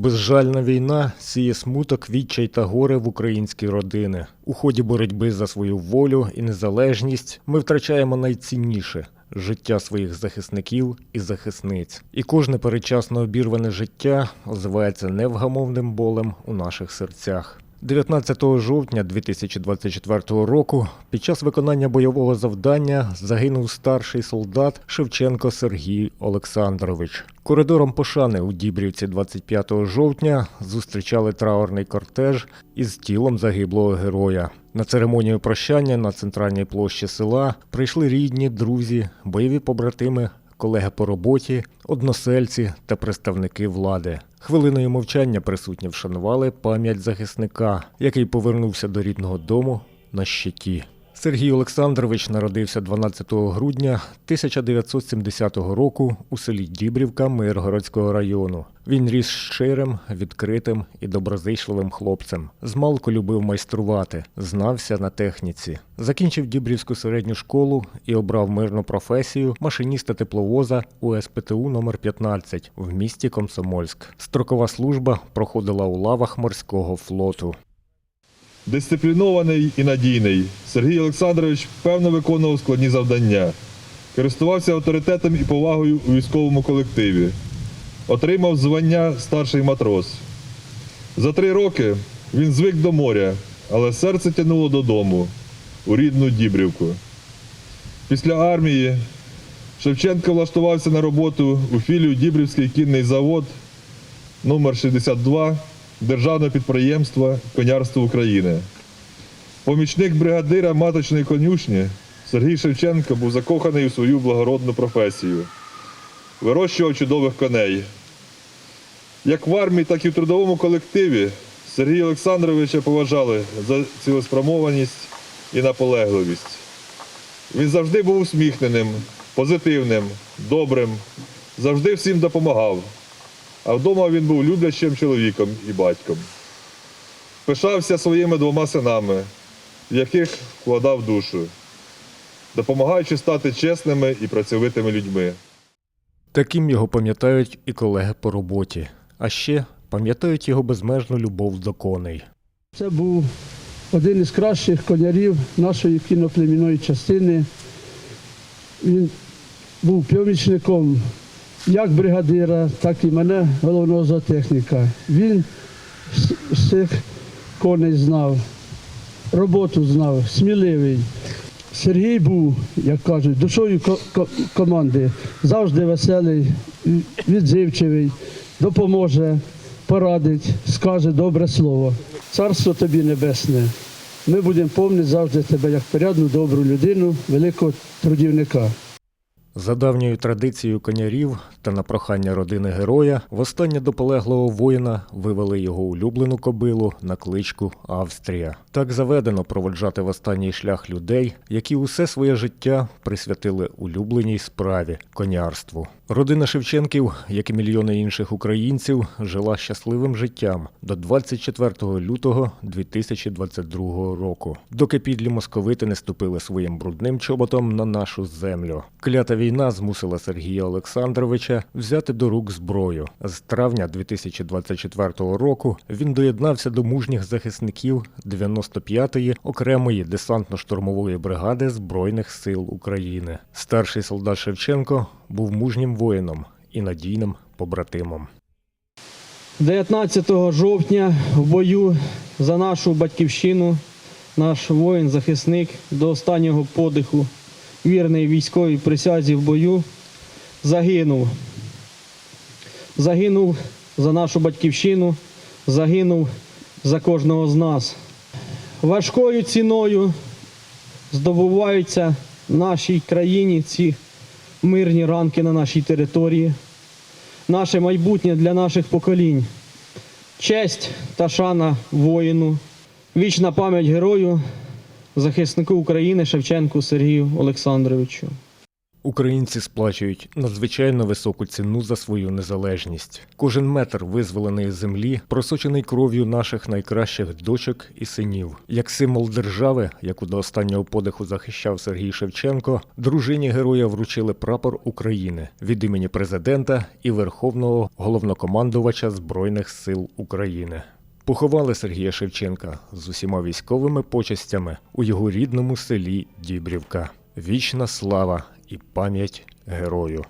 Безжальна війна сіє смуток, відчай та горе в українські родини. У ході боротьби за свою волю і незалежність ми втрачаємо найцінніше життя своїх захисників і захисниць. І кожне передчасно обірване життя озивається невгамовним болем у наших серцях. 19 жовтня 2024 року під час виконання бойового завдання загинув старший солдат Шевченко Сергій Олександрович. Коридором пошани у Дібрівці 25 жовтня зустрічали траурний кортеж із тілом загиблого героя. На церемонію прощання на центральній площі села прийшли рідні, друзі, бойові побратими колеги по роботі, односельці та представники влади. Хвилиною мовчання присутні вшанували пам'ять захисника, який повернувся до рідного дому на щиті. Сергій Олександрович народився 12 грудня 1970 року у селі Дібрівка Миргородського району. Він ріс щирим, відкритим і доброзичливим хлопцем. Змалку любив майструвати, знався на техніці. Закінчив Дібрівську середню школу і обрав мирну професію машиніста тепловоза у СПТУ номер 15 в місті Комсомольськ. Строкова служба проходила у лавах морського флоту. Дисциплінований і надійний, Сергій Олександрович певно виконував складні завдання, користувався авторитетом і повагою у військовому колективі, отримав звання старший матрос. За три роки він звик до моря, але серце тянуло додому, у рідну Дібрівку. Після армії Шевченко влаштувався на роботу у філію Дібрівський кінний завод номер 62 Державного підприємства Конярство України. Помічник бригадира маточної конюшні Сергій Шевченко був закоханий у свою благородну професію. Вирощував чудових коней. Як в армії, так і в трудовому колективі Сергія Олександровича поважали за цілеспрямованість і наполегливість. Він завжди був усміхненим, позитивним, добрим, завжди всім допомагав. А вдома він був люблячим чоловіком і батьком. Пишався своїми двома синами, в яких вкладав душу, допомагаючи стати чесними і працьовитими людьми. Таким його пам'ятають і колеги по роботі. А ще пам'ятають його безмежну любов до коней. Це був один із кращих конярів нашої кіноплемінної частини. Він був помічником як бригадира, так і мене, головного зоотехніка. Він вс- всіх коней знав, роботу знав, сміливий. Сергій був, як кажуть, душою ко- ко- команди, завжди веселий, відзивчивий, допоможе, порадить, скаже добре слово. Царство тобі небесне. Ми будемо пам'ятати завжди тебе як порядну, добру людину, великого трудівника. За давньою традицією конярів та на прохання родини героя, востаннє до полеглого воїна вивели його улюблену кобилу на кличку Австрія. Так заведено проводжати в останній шлях людей, які усе своє життя присвятили улюбленій справі конярству. Родина Шевченків, як і мільйони інших українців, жила щасливим життям до 24 лютого 2022 року, доки підлі московити не ступили своїм брудним чоботом на нашу землю. Клята війна змусила Сергія Олександровича взяти до рук зброю. З травня 2024 року він доєднався до мужніх захисників 95-ї окремої десантно-штурмової бригади Збройних сил України. Старший солдат Шевченко був мужнім воїном і надійним побратимом. 19 жовтня в бою за нашу батьківщину наш воїн-захисник до останнього подиху, вірний військовій присязі в бою, загинув. Загинув за нашу батьківщину, загинув за кожного з нас. Важкою ціною здобуваються нашій країні ці мирні ранки на нашій території наше майбутнє для наших поколінь. Честь та шана воїну, вічна пам'ять герою, захиснику України Шевченку Сергію Олександровичу. Українці сплачують надзвичайно високу ціну за свою незалежність. Кожен метр визволеної землі просочений кров'ю наших найкращих дочок і синів. Як символ держави, яку до останнього подиху захищав Сергій Шевченко, дружині героя вручили прапор України від імені президента і Верховного головнокомандувача Збройних сил України. Поховали Сергія Шевченка з усіма військовими почестями у його рідному селі Дібрівка. Вічна слава і пам'ять герою.